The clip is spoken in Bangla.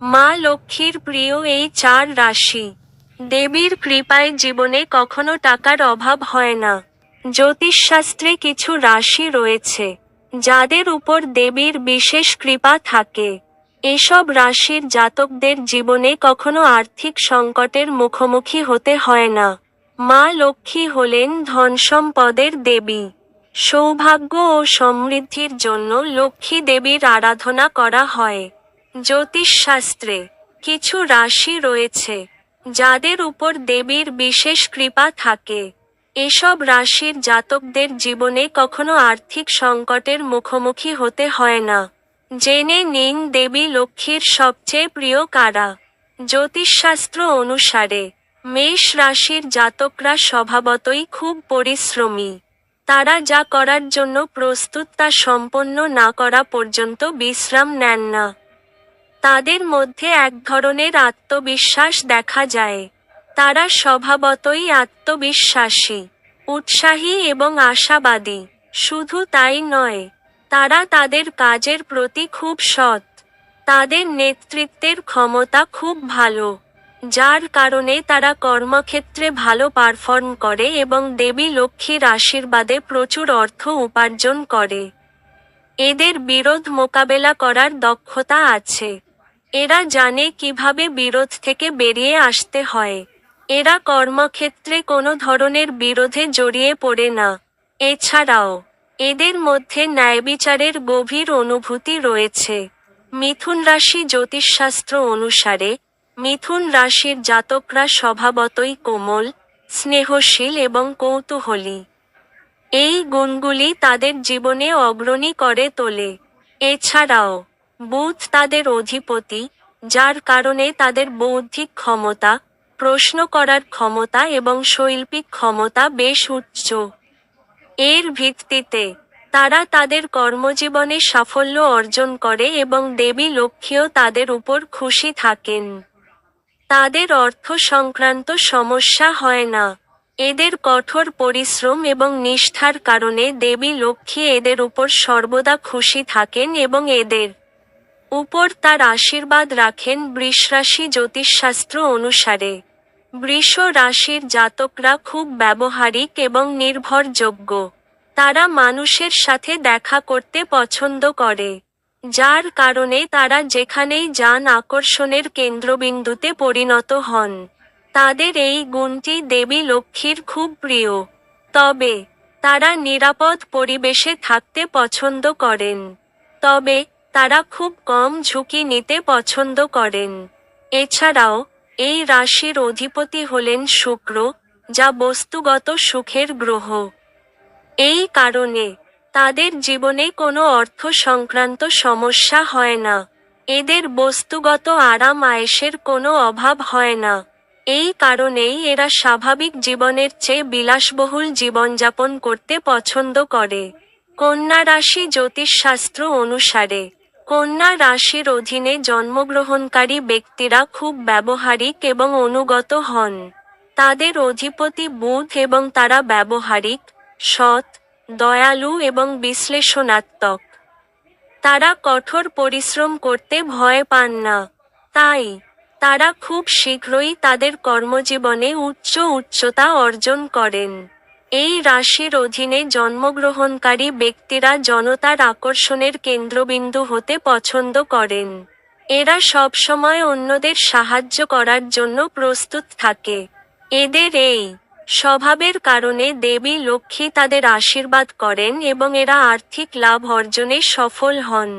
মা লক্ষ্মীর প্রিয় এই চার রাশি। দেবীর কৃপায় জীবনে কখনো টাকার অভাব হয় না। জ্যোতিষশাস্ত্রে কিছু রাশি রয়েছে, যাদের উপর দেবীর বিশেষ কৃপা থাকে। এসব রাশির জাতকদের জীবনে কখনো আর্থিক সংকটের মুখোমুখি হতে হয় না। মা লক্ষ্মী হলেন ধনসম্পদের দেবী। সৌভাগ্য ও সমৃদ্ধির জন্য লক্ষ্মী দেবীর আরাধনা করা হয়। জ্যোতিষশাস্ত্রে কিছু রাশি রয়েছে, যাদের উপর দেবীর বিশেষ কৃপা থাকে। এসব রাশির জাতকদের জীবনে কখনো আর্থিক সংকটের মুখোমুখি হতে হয় না। জেনে নিন দেবী লক্ষ্মীর সবচেয়ে প্রিয় কারা। জ্যোতিষশাস্ত্র অনুসারে, মেষ রাশির জাতকরা স্বভাবতই খুব পরিশ্রমী। তারা যা করার জন্য প্রস্তুত তা সম্পন্ন না করা পর্যন্ত বিশ্রাম নেন না। তাদের মধ্যে এক ধরনের আত্মবিশ্বাস দেখা যায়। তারা স্বভাবতই আত্মবিশ্বাসী, উৎসাহী এবং আশাবাদী। শুধু তাই নয়, তারা তাদের কাজের প্রতি খুব সৎ। তাদের নেতৃত্বের ক্ষমতা খুব ভালো, যার কারণে তারা কর্মক্ষেত্রে ভালো পারফর্ম করে এবং দেবী লক্ষ্মীর আশীর্বাদে প্রচুর অর্থ উপার্জন করে। এদের বিরোধ মোকাবেলা করার দক্ষতা আছে। এরা জানে কীভাবে বিরোধ থেকে বেরিয়ে আসতে হয়। এরা কর্মক্ষেত্রে কোনো ধরনের বিরোধে জড়িয়ে পড়ে না। এছাড়াও, এদের মধ্যে ন্যায়বিচারের গভীর অনুভূতি রয়েছে। মিথুন রাশি জ্যোতিষশাস্ত্র অনুসারে, মিথুন রাশির জাতকরা স্বভাবতই কোমল, স্নেহশীল এবং কৌতূহলী। এই গুণগুলি তাদের জীবনে অগ্রণী করে তোলে। এছাড়াও বুধ তাদের অধিপতি, যার কারণে তাদের বৌদ্ধিক ক্ষমতা, প্রশ্ন করার ক্ষমতা এবং শৈল্পিক ক্ষমতা বেশ উচ্চ। এর ভিত্তিতে, তারা তাদের কর্মজীবনে সাফল্য অর্জন করে এবং দেবী লক্ষ্মীও তাদের উপর খুশি থাকেন। তাদের অর্থ সংক্রান্ত সমস্যা হয় না। এদের কঠোর পরিশ্রম এবং নিষ্ঠার কারণে দেবী লক্ষ্মী এদের উপর সর্বদা খুশি থাকেন এবং এদের উপর তার আশীর্বাদ রাখেন বৃষরাশি জ্যোতিষশাস্ত্র অনুসারে। বৃষ রাশির জাতকরা খুব ব্যবহারিক এবং নির্ভরযোগ্য। তারা মানুষের সাথে দেখা করতে পছন্দ করে, যার কারণে তারা যেখানেই যান আকর্ষণের কেন্দ্রবিন্দুতে পরিণত হন। তাদের এই গুণটি দেবী লক্ষ্মীর খুব প্রিয়। তবে, তারা নিরাপদ পরিবেশে থাকতে পছন্দ করেন। তবে তারা খুব কম ঝুঁকি নিতে পছন্দ করেন। এছাড়াও, এই রাশির অধিপতি হলেন শুক্র, যা বস্তুগত সুখের গ্রহ। এই কারণে, তাদের জীবনে কোনো অর্থ সংক্রান্ত সমস্যা হয় না। এদের বস্তুগত আরাম আয়েসের কোনো অভাব হয় না। এই কারণেই এরা স্বাভাবিক জীবনের চেয়ে বিলাসবহুল জীবনযাপন করতে পছন্দ করে। কন্যা রাশি জ্যোতিষশাস্ত্র অনুসারে কন্যা রাশির অধীনে জন্মগ্রহণকারী ব্যক্তিরা খুব ব্যবহারিক এবং অনুগত হন। তাদের অধিপতি বুধ এবং তারা ব্যবহারিক, সৎ, দয়ালু এবং বিশ্লেষণাত্মক। তারা কঠোর পরিশ্রম করতে ভয় পান না। তাই, তারা খুব শীঘ্রই তাদের কর্মজীবনে উচ্চ উচ্চতা অর্জন করেন। এই রাশির অধীনে জন্মগ্রহণকারী ব্যক্তিরা জনতার আকর্ষণের কেন্দ্রবিন্দু হতে পছন্দ করেন। এরা সবসময় অন্যদের সাহায্য করার জন্য প্রস্তুত থাকে। এদের এই স্বভাবের কারণে দেবী লক্ষ্মী তাদের আশীর্বাদ করেন এবং এরা আর্থিক লাভ অর্জনে সফল হন।